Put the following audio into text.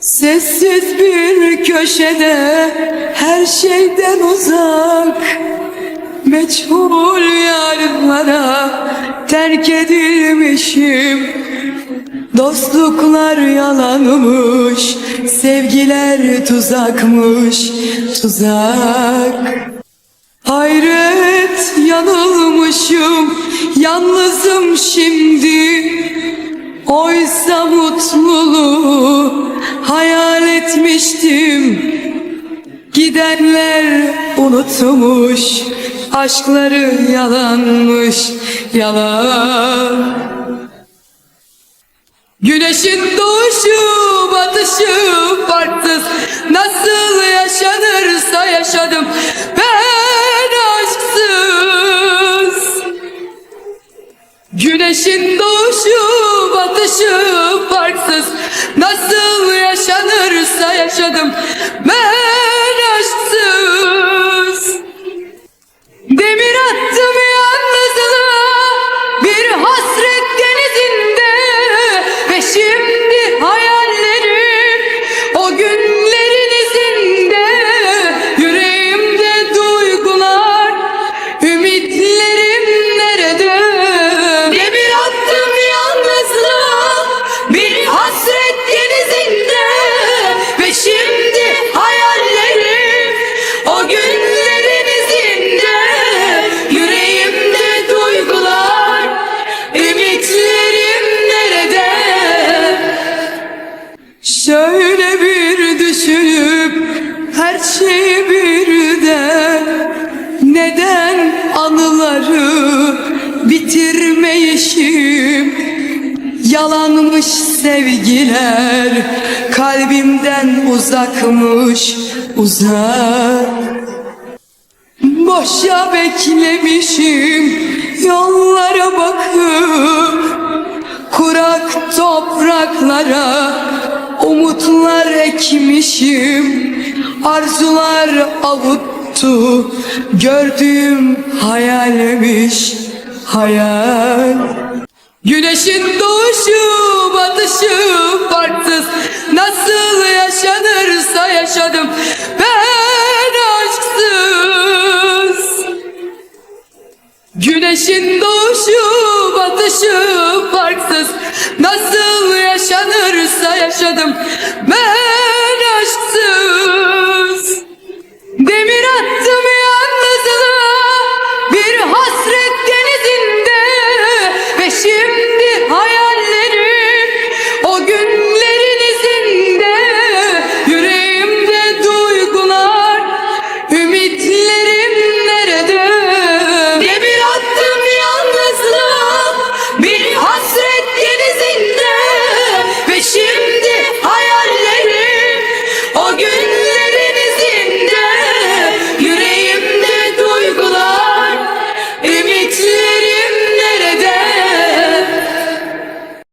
Sessiz bir köşede her şeyden uzak Meçhul yarınlara terk edilmişim. Dostluklar yalanmış, sevgiler tuzakmış, tuzak. Hayret yanılmışım, yalnızım şimdi. Oysa mutluluğu hayal etmiştim. Gidenler unutmuş. Aşkları yalanmış. Yalan. Güneşin doğuşu batışı farksız. Nasıl yaşanırsa yaşadım Ben aşksız. Güneşin doğuşu batışı yaşanırsa yaşadım. Ben Şöyle bir düşünüp her şeyi birden Neden anıları bitirmeyişim? Yalanmış sevgiler kalbimden uzakmış uzak. Boşa beklemişim yollara bakıp Kurak topraklara ekmişim Arzular avuttu. Gördüğüm hayalmiş hayal. Güneşin doğuşu batışı farksız. Nasıl yaşanırsa yaşadım ben aşksız. Güneşin doğuşu batışı farksız. Nasıl yaşanırsa yaşadım